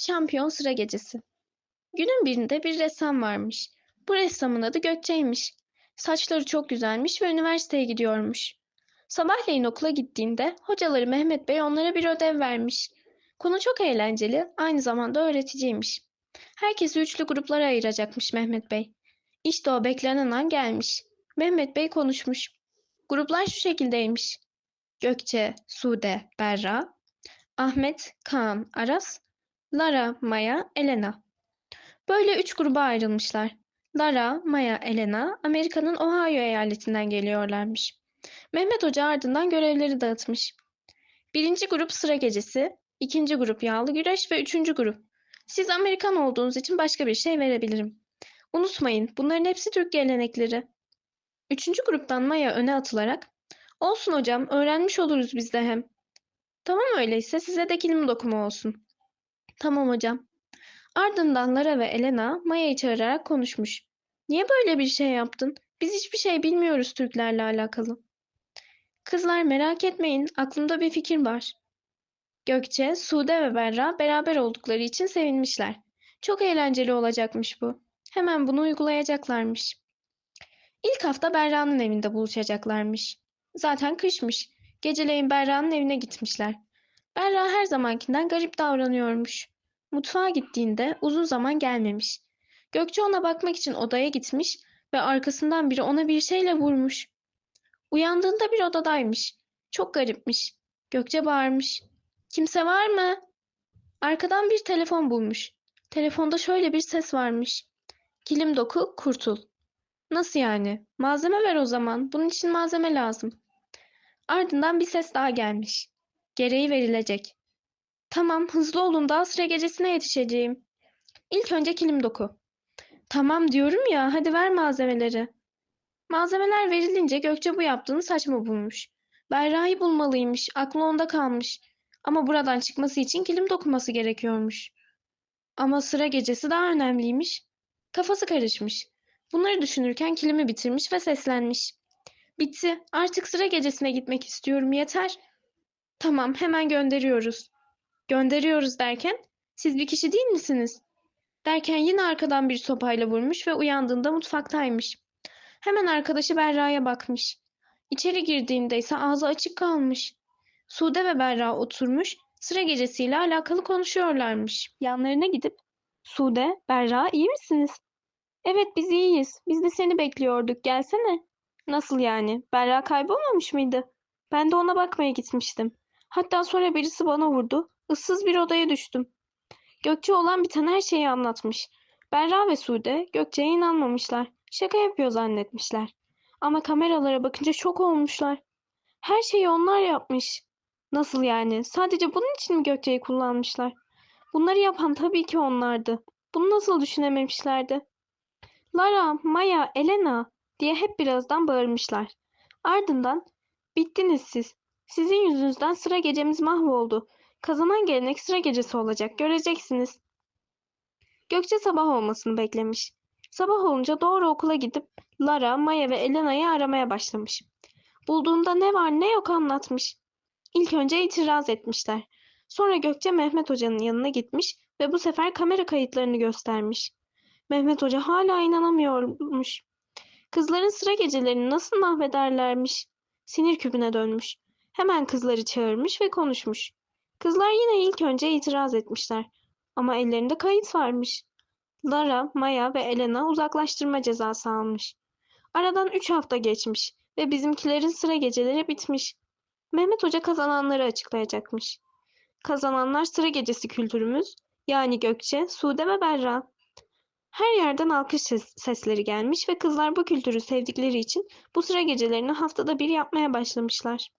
Şampiyon sıra gecesi. Günün birinde bir ressam varmış. Bu ressamın adı Gökçe'ymiş. Saçları çok güzelmiş ve üniversiteye gidiyormuş. Sabahleyin okula gittiğinde hocaları Mehmet Bey onlara bir ödev vermiş. Konu çok eğlenceli, aynı zamanda öğreticiymiş. Herkesi üçlü gruplara ayıracakmış Mehmet Bey. İşte o beklenen an gelmiş. Mehmet Bey konuşmuş. Gruplar şu şekildeymiş. Gökçe, Sude, Berra, Ahmet, Kaan, Aras, Lara, Maya, Elena. Böyle üç gruba ayrılmışlar. Lara, Maya, Elena Amerika'nın Ohio eyaletinden geliyorlarmış. Mehmet Hoca ardından görevleri dağıtmış. Birinci grup sıra gecesi, ikinci grup yağlı güreş ve üçüncü grup. Siz Amerikan olduğunuz için başka bir şey verebilirim. Unutmayın, bunların hepsi Türk gelenekleri. Üçüncü gruptan Maya öne atılarak, olsun hocam, öğrenmiş oluruz biz de hem. Tamam öyleyse size de kilim dokumu olsun. Tamam hocam. Ardından Lara ve Elena Maya'yı çağırarak konuşmuş. Niye böyle bir şey yaptın? Biz hiçbir şey bilmiyoruz Türklerle alakalı. Kızlar merak etmeyin, aklımda bir fikir var. Gökçe, Sude ve Berra beraber oldukları için sevinmişler. Çok eğlenceli olacakmış bu. Hemen bunu uygulayacaklarmış. İlk hafta Berra'nın evinde buluşacaklarmış. Zaten kışmış. Geceleyin Berra'nın evine gitmişler. Berra her zamankinden garip davranıyormuş. Mutfağa gittiğinde uzun zaman gelmemiş. Gökçe ona bakmak için odaya gitmiş ve arkasından biri ona bir şeyle vurmuş. Uyandığında bir odadaymış. Çok garipmiş. Gökçe bağırmış. Kimse var mı? Arkadan bir telefon bulmuş. Telefonda şöyle bir ses varmış. Kilim doku, kurtul. Nasıl yani? Malzeme ver o zaman. Bunun için malzeme lazım. Ardından bir ses daha gelmiş. Gereği verilecek. Tamam, hızlı olun daha sıra gecesine yetişeceğim. İlk önce kilim doku. Tamam diyorum ya, hadi ver malzemeleri. Malzemeler verilince Gökçe bu yaptığını saçma bulmuş. Berra'yı bulmalıymış, aklı onda kalmış. Ama buradan çıkması için kilim dokunması gerekiyormuş. Ama sıra gecesi daha önemliymiş. Kafası karışmış. Bunları düşünürken kilimi bitirmiş ve seslenmiş. Bitti, artık sıra gecesine gitmek istiyorum, yeter. Tamam, hemen gönderiyoruz. Gönderiyoruz derken, siz bir kişi değil misiniz? Derken yine arkadan bir sopayla vurmuş ve uyandığında mutfaktaymış. Hemen arkadaşı Berra'ya bakmış. İçeri girdiğinde ise ağzı açık kalmış. Sude ve Berra oturmuş, sıra gecesiyle alakalı konuşuyorlarmış. Yanlarına gidip, Sude, Berra iyi misiniz? Evet biz iyiyiz. Biz de seni bekliyorduk. Gelsene. Nasıl yani? Berra kaybolmamış mıydı? Ben de ona bakmaya gitmiştim. Hatta sonra birisi bana vurdu. Issız bir odaya düştüm. Gökçe olan biten her şeyi anlatmış. Berra ve Sude Gökçe'ye inanmamışlar. Şaka yapıyor zannetmişler. Ama kameralara bakınca şok olmuşlar. Her şeyi onlar yapmış. Nasıl yani? Sadece bunun için mi Gökçe'yi kullanmışlar? Bunları yapan tabii ki onlardı. Bunu nasıl düşünememişlerdi? Lara, Maya, Elena diye hep birazdan bağırmışlar. Ardından bittiniz siz. Sizin yüzünüzden sıra gecemiz mahvoldu. Kazanan gelenek sıra gecesi olacak. Göreceksiniz. Gökçe sabah olmasını beklemiş. Sabah olunca doğru okula gidip Lara, Maya ve Elena'yı aramaya başlamış. Bulduğunda ne var ne yok anlatmış. İlk önce itiraz etmişler. Sonra Gökçe Mehmet Hoca'nın yanına gitmiş ve bu sefer kamera kayıtlarını göstermiş. Mehmet Hoca hala inanamıyormuş. Kızların sıra gecelerini nasıl mahvederlermiş. Sinir küpüne dönmüş. Hemen kızları çağırmış ve konuşmuş. Kızlar yine ilk önce itiraz etmişler. Ama ellerinde kayıt varmış. Lara, Maya ve Elena uzaklaştırma cezası almış. Aradan üç hafta geçmiş ve bizimkilerin sıra geceleri bitmiş. Mehmet Hoca kazananları açıklayacakmış. Kazananlar sıra gecesi kültürümüz, yani Gökçe, Sude ve Berra. Her yerden alkış ses- sesleri gelmiş ve kızlar bu kültürü sevdikleri için bu sıra gecelerini haftada bir yapmaya başlamışlar.